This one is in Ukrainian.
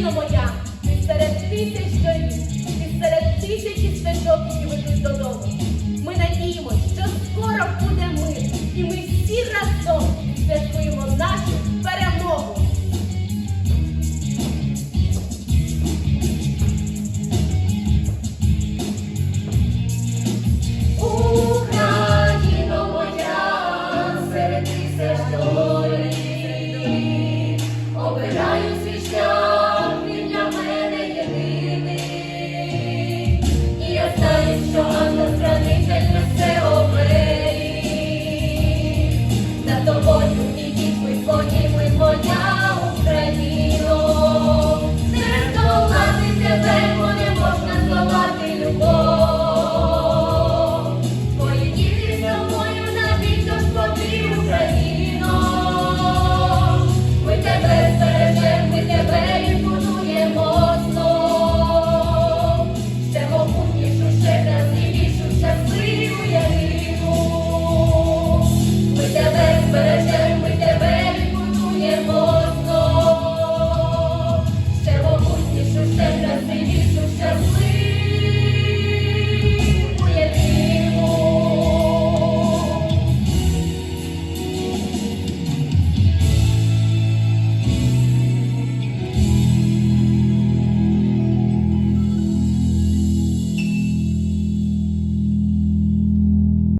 Україно моя, ти серед тисяч доріг, і серед тисячі стежок, які ведуть додому. Ми надіємося, що скоро буде мир, і ми всі разом.